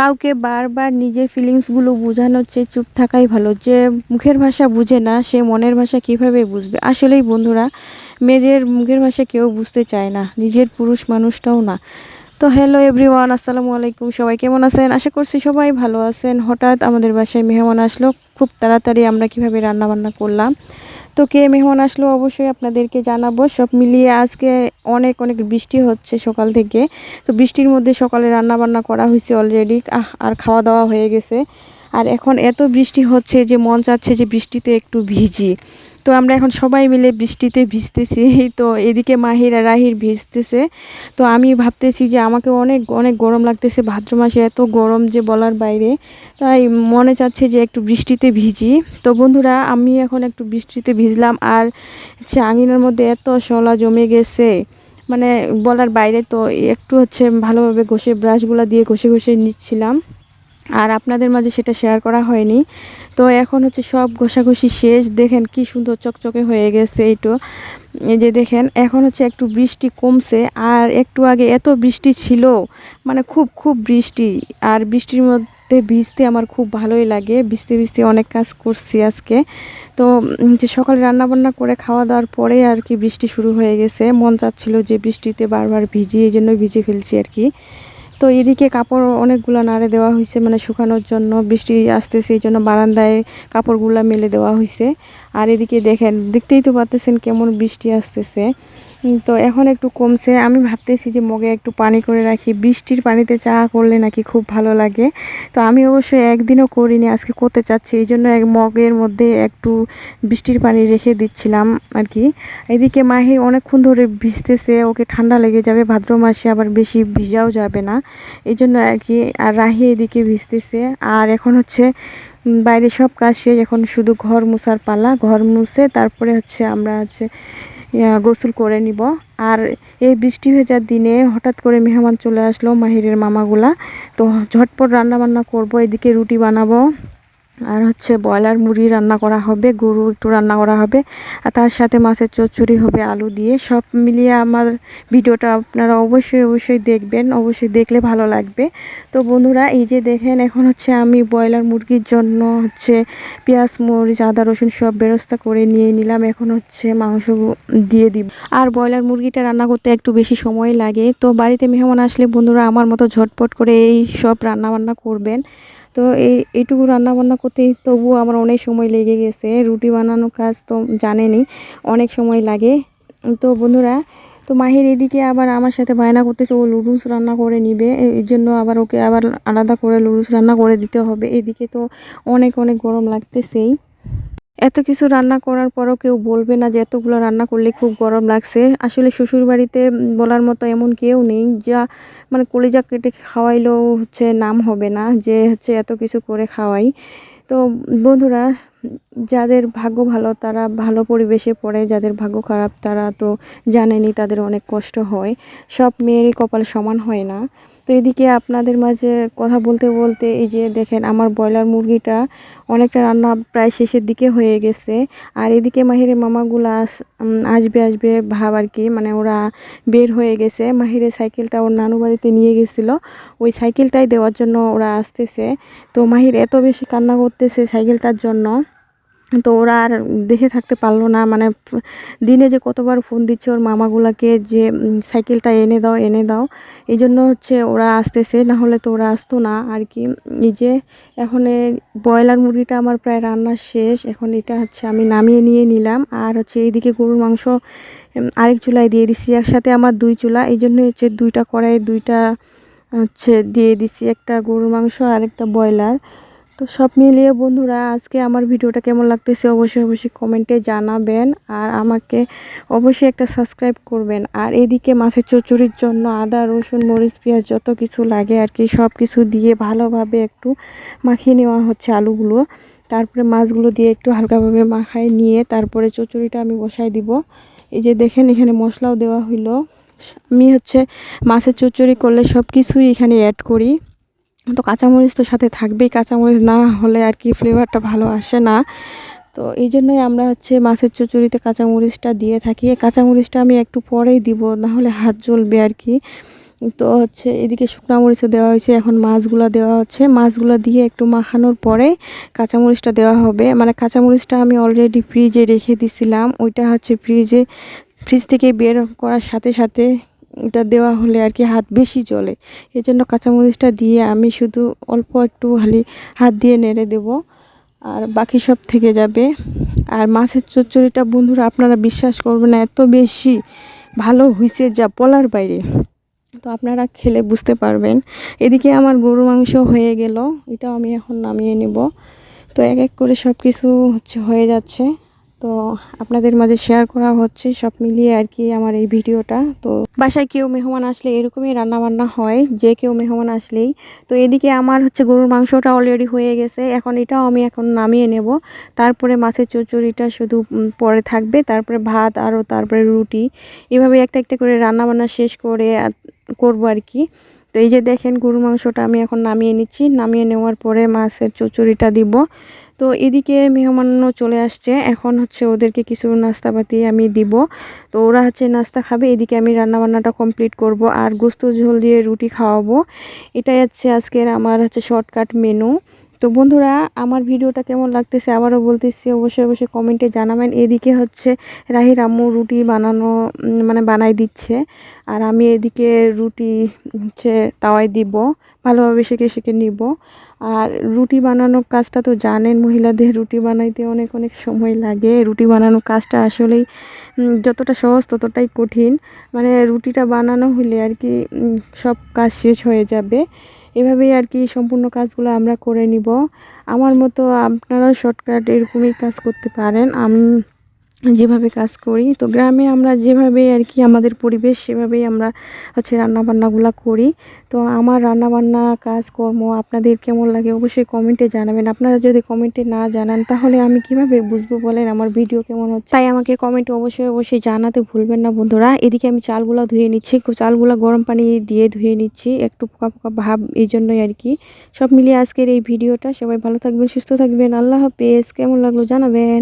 কাউকে বারবার নিজের ফিলিংসগুলো বোঝানোর চেয়ে চুপ থাকাই ভালো। যে মুখের ভাষা বুঝে না, সে মনের ভাষা কীভাবে বুঝবে? আসলেই বন্ধুরা, মেয়েদের মুখের ভাষা কেউ বুঝতে চায় না, নিজের পুরুষ মানুষটাও না। তো হ্যালো এভরিওয়ান আসসালামু আলাইকুম। সবাই কেমন আছেন? আশা করছি সবাই ভালো আছেন। হঠাৎ আমাদের বাসায় মেহমান আসলো। খুব তাড়াতাড়ি আমরা কীভাবে রান্না বান্না করলাম? তো কে মেহমান আসলো অবশ্যই আপনাদেরকে জানাব। সব মিলিয়ে আজকে অনেক অনেক বৃষ্টি হচ্ছে সকাল থেকে। তো বৃষ্টির মধ্যে সকালে রান্না বান্না করা হয়েছে অলরেডি আর খাওয়া দাওয়া হয়ে গেছে। আর এখন এত বৃষ্টি হচ্ছে যে মন চাচ্ছে যে বৃষ্টিতে একটু ভিজি। তো আমরা এখন সবাই মিলে বৃষ্টিতে ভিজতেছি, তো এদিকে মাহির আর রাহির ভিজতেছে। তো আমি ভাবতেছি যে আমাকে অনেক অনেক গরম লাগতেছে, ভাদ্র মাসে এত গরম যে বলার বাইরে। তাই মনে চাচ্ছে যে একটু বৃষ্টিতে ভিজি। তো বন্ধুরা, আমি এখন একটু বৃষ্টিতে ভিজলাম আর হচ্ছে আঙিনার মধ্যে এত শলা জমে গেছে মানে বলার বাইরে তো একটু হচ্ছে ভালোভাবে ঘষে ব্রাশগুলো দিয়ে ঘষে ঘষে নিচ্ছিলাম। আর আপনাদের মাঝে সেটা শেয়ার করা হয়নি। তো এখন হচ্ছে সব ঘষাঘষি শেষ। দেখেন কি সুন্দর চকচকে হয়ে গেছে এইটো এই যে দেখেন, এখন হচ্ছে একটু বৃষ্টি কমছে। আর একটু আগে এত বৃষ্টি ছিল মানে খুব খুব বৃষ্টি। আর বৃষ্টির মধ্যে ভিজতে আমার খুব ভালোই লাগে। ভিজতে ভিজতে অনেক কাজ করছি আজকে। তো যে সকালে রান্নাবান্না করে খাওয়া দাওয়ার পরে আর কি বৃষ্টি শুরু হয়ে গেছে। মন চাচ্ছিল যে বৃষ্টিতে বারবার ভিজি এই জন্য ভিজে ফেলছি আর কি। তো এদিকে কাপড় অনেকগুলো নাড়ে দেওয়া হয়েছে মানে শুকানোর জন্য। বৃষ্টি আসতেছে, এই জন্য বারান্দায় কাপড়গুলো মেলে দেওয়া হয়েছে আর এদিকে দেখেন, দেখতেই তো পারতেছেন কেমন বৃষ্টি আসতেছে। তো এখন একটু কমছে। আমি ভাবতেছি যে মগে একটু পানি করে রাখি। বৃষ্টির পানিতে চা করলে নাকি খুব ভালো লাগে। তো আমি অবশ্যই একদিনও করিনি, আজকে করতে চাচ্ছি। এই জন্য এক মগের মধ্যে একটু বৃষ্টির পানি রেখে দিচ্ছিলাম আর কি। এদিকে মাহির অনেকক্ষণ ধরে ভিজতেছে, ওকে ঠান্ডা লেগে যাবে, ভাদ্র মাসে আবার বেশি ভিজাও যাবে না। এই জন্য আর কি, আর রাহি এদিকে ভিজতেছে। আর এখন হচ্ছে বাইরে সব কাজ শেষ। এখন শুধু ঘর মুছার পালা, ঘর মুছে, তারপরে হচ্ছে আমরা হচ্ছে গোসল করে নিব। আর এই বৃষ্টি ভেজার দিনে হঠাৎ করে মেহমান চলে আসলো মাহিরের মামাগুলা। তো ঝটপট রান্না বান্না করব, এদিকে রুটি বানাবো। আর হচ্ছে ব্রয়লার মুরগি রান্না করা হবে, গরু একটু রান্না করা হবে, আর তার সাথে মাছের চচ্চড়ি হবে আলু দিয়ে। সব মিলিয়ে আমার ভিডিওটা আপনারা অবশ্যই অবশ্যই দেখবেন, অবশ্যই দেখলে ভালো লাগবে। তো বন্ধুরা, এই যে দেখেন, এখন হচ্ছে আমি ব্রয়লার মুরগির জন্য হচ্ছে পেঁয়াজ, মরিচ, আদা, রসুন সব ব্যবস্থা করে নিয়ে নিলাম। এখন হচ্ছে মাংস দিয়ে দিব। আর ব্রয়লার মুরগিটা রান্না করতে একটু বেশি সময় লাগে। তো বাড়িতে মেহমান আসলে বন্ধুরা, আমার মতো ঝটপট করে এই সব রান্না বান্না করবেন। তো এই, এইটুকু রান্না বান্না করতে তবুও আমার অনেক সময় লেগে গেছে। রুটি বানানোর কাজ তো জানেনি অনেক সময় লাগে। তো বন্ধুরা, তো মাহির এদিকে আবার আমার সাথে বায়না করতেছে, ও লুডুস রান্না করে নিবে। এই জন্য আবার ওকে আবার আলাদা করে লুডুস রান্না করে দিতে হবে। এদিকে তো অনেক অনেক গরম লাগতেছেই। এত কিছু রান্না করার পরও কেউ বলবে না যে এতগুলো রান্না করলে খুব গরম লাগছে। আসলে শ্বশুর বাড়িতে বলার মতো এমন কেউ নেই যা মানে কলিজা কেটে খাওয়াইলেও হচ্ছে নাম হবে না যে হচ্ছে এত কিছু করে খাওয়াই। তো বন্ধুরা, যাদের ভাগ্য ভালো তারা ভালো পরিবেশে পড়ে, যাদের ভাগ্য খারাপ তারা তো জানেনি তাদের অনেক কষ্ট হয়। সব মেয়েরই কপাল সমান হয় না। তো এদিকে আপনাদের মাঝে কথা বলতে বলতে এই যে দেখেন আমার ব্রয়লার মুরগিটা অনেকটা রান্না প্রায় শেষের দিকে হয়ে গেছে। আর এদিকে মাহিরের মামাগুলা আসবে আসবে ভাব আর কি মানে ওরা বের হয়ে গেছে। মাহিরের সাইকেলটা ওর নানু বাড়িতে নিয়ে গেছিল। ওই সাইকেলটাই দেওয়ার জন্য ওরা আসতেছে। তো মাহির এত বেশি কান্না করতেছে সাইকেলটার জন্য। তো ওরা আর দেখে থাকতে পারল না মানে দিনে যে কতবার ফোন দিচ্ছে ওর মামাগুলাকে যে সাইকেলটা এনে দাও এনে দাও, এই জন্য হচ্ছে ওরা আসতেছে, না হলে তো ওরা আসতো না। আর কি, এই যে এখন ব্রয়লার মুরগিটা আমার প্রায় রান্না শেষ, এখন এটা হচ্ছে আমি নামিয়ে নিয়ে নিলাম। আর হচ্ছে এইদিকে গরুর মাংস আরেক চুলায় দিয়ে দিছি, একসাথে আমার দুই চুলা, এই জন্য হচ্ছে দুইটা কড়াই দুইটা, হচ্ছে দিয়ে দিছি একটা গরুর মাংস আর একটা ব্রয়লার। তো সব মিলিয়ে বন্ধুরা, আজকে আমার ভিডিওটা কেমন লাগতেছে অবশ্যই অবশ্যই কমেন্টে জানাবেন আর আমাকে অবশ্যই একটা সাবস্ক্রাইব করবেন। আর এদিকে মাছের চচুরির জন্য আদা, রসুন, মরিচ, পেঁয়াজ যত কিছু লাগে আর কি, সব কিছু দিয়ে ভালোভাবে একটু মাখিয়ে নেওয়া হচ্ছে আলুগুলো। তারপরে মাছগুলো দিয়ে একটু হালকাভাবে মাখায় নিয়ে তারপরে চচুরিটা আমি বসাই দিব। এই যে দেখেন, এখানে মশলাও দেওয়া হইল। আমি হচ্ছে মাছের চচ্চড়ি করলে সব কিছুই এখানে অ্যাড করি। তো কাঁচামরিচ তো সাথে থাকবেই, কাঁচামরিচ না হলে আর কি ফ্লেভারটা ভালো আসে না। তো এই জন্যই আমরা হচ্ছে মাছের চচুরিতে কাঁচামরিচটা দিয়ে থাকি। কাঁচামরিচটা আমি একটু পরেই দিব, না হলে হাত জ্বলবে আর কি। তো হচ্ছে এদিকে শুকনো মরিচও দেওয়া হয়েছে, এখন মাছগুলো দেওয়া হচ্ছে। মাছগুলো দিয়ে একটু মাখানোর পরে কাঁচামরিচটা দেওয়া হবে। মানে কাঁচামরিচটা আমি অলরেডি ফ্রিজে রেখে দিছিলাম। ওইটা হচ্ছে ফ্রিজে ফ্রিজ থেকে বের করার সাথে সাথে এটা দেওয়া হলে আর কি হাত বেশি চলে এই জন্য কাঁচামরিচটা দিয়ে আমি শুধু অল্প একটু খালি হাত দিয়ে নেড়ে দেব। আর বাকি সব থেকে যাবে। আর মাছের চচ্চড়িটা বন্ধুরা আপনারা বিশ্বাস করবেন না, এত বেশি ভালো হয়েছে যা বলার বাইরে। তো আপনারা খেলে বুঝতে পারবেন। এদিকে আমার গরু মাংস হয়ে গেল, এটাও আমি এখন নামিয়ে নেব। তো এক এক করে সব কিছু হচ্ছে, হয়ে যাচ্ছে। তো আপনাদের মাঝে শেয়ার করা হচ্ছে, সব মিলিয়ে আর কি আমার এই ভিডিওটা। তো বাসায় কেউ মেহমান আসলে এরকমই রান্না বান্না হয়, যে কেউ মেহমান আসলেই। তো এদিকে আমার হচ্ছে গরুর মাংসটা অলরেডি হয়ে গেছে, এখন এটাও আমি এখন নামিয়ে নেব। তারপরে মাছের চচ্চড়িটা শুধু পরে থাকবে, তারপরে ভাত আরও তারপরে রুটি। এভাবে একটা একটা করে রান্না বান্না শেষ করে করব আর কি। তো এই যে দেখেন গরুর মাংসটা আমি এখন নামিয়ে নিচ্ছি, নামিয়ে নেওয়ার পরে মাছের চচ্চড়িটা দিব। তো এদিকে মেহমানও চলে আসছে। এখন হচ্ছে ওদেরকে কিছু নাস্তাপাতি আমি দিব। তো ওরা হচ্ছে নাস্তা খাবে, এদিকে আমি রান্নাবান্নাটা কমপ্লিট করব আর গোস্ত ঝোল দিয়ে রুটি খাওয়াবো। এটাই হচ্ছে আজকের আমার হচ্ছে শর্টকাট মেনু তো বন্ধুরা, আমার ভিডিওটা কেমন লাগতেছে আবারও বলতেছি, অবশ্যই অবশ্যই কমেন্টে জানাবেন। এদিকে হচ্ছে রাহির আম্মু রুটি বানানো মানে বানাই দিচ্ছে। আর আমি এদিকে রুটি হচ্ছে তাওয়াই দিব, ভালোভাবে শেখে শেখে নিব। আর রুটি বানানোর কাজটা তো জানেন, মহিলাদের রুটি বানাইতে অনেক অনেক সময় লাগে। রুটি বানানোর কাজটা আসলেই যতটা সহজ ততটাই কঠিন। মানে রুটিটা বানানো হলে আর কি সব কাজ শেষ হয়ে যাবে। এভাবেই আর কি সম্পূর্ণ কাজগুলো আমরা করে নিব। আমার মতো আপনারা শর্টকাট এরকমই কাজ করতে পারেন। আমি যেভাবে কাজ করি। তো গ্রামে আমরা যেভাবে আর কি আমাদের পরিবেশ সেভাবেই আমরা হচ্ছে রান্নাবান্নাগুলো করি। তো আমার রান্নাবান্না, কাজকর্ম আপনাদের কেমন লাগে অবশ্যই কমেন্টে জানাবেন। আপনারা যদি কমেন্টে না জানান তাহলে আমি কীভাবে বুঝব বলেন? আমার ভিডিও কেমন হচ্ছে? তাই আমাকে কমেন্টে অবশ্যই অবশ্যই জানাতে ভুলবেন না বন্ধুরা। এদিকে আমি চালগুলো ধুয়ে নিচ্ছি। চালগুলো গরম পানি দিয়ে ধুয়ে নিচ্ছি। একটু পোকা পোকা ভাব এই জন্যই আর কি। সব মিলিয়ে আজকের এই ভিডিওটা। সবাই ভালো থাকবেন, সুস্থ থাকবেন। আল্লাহ হাফেজ। কেমন লাগল জানাবেন?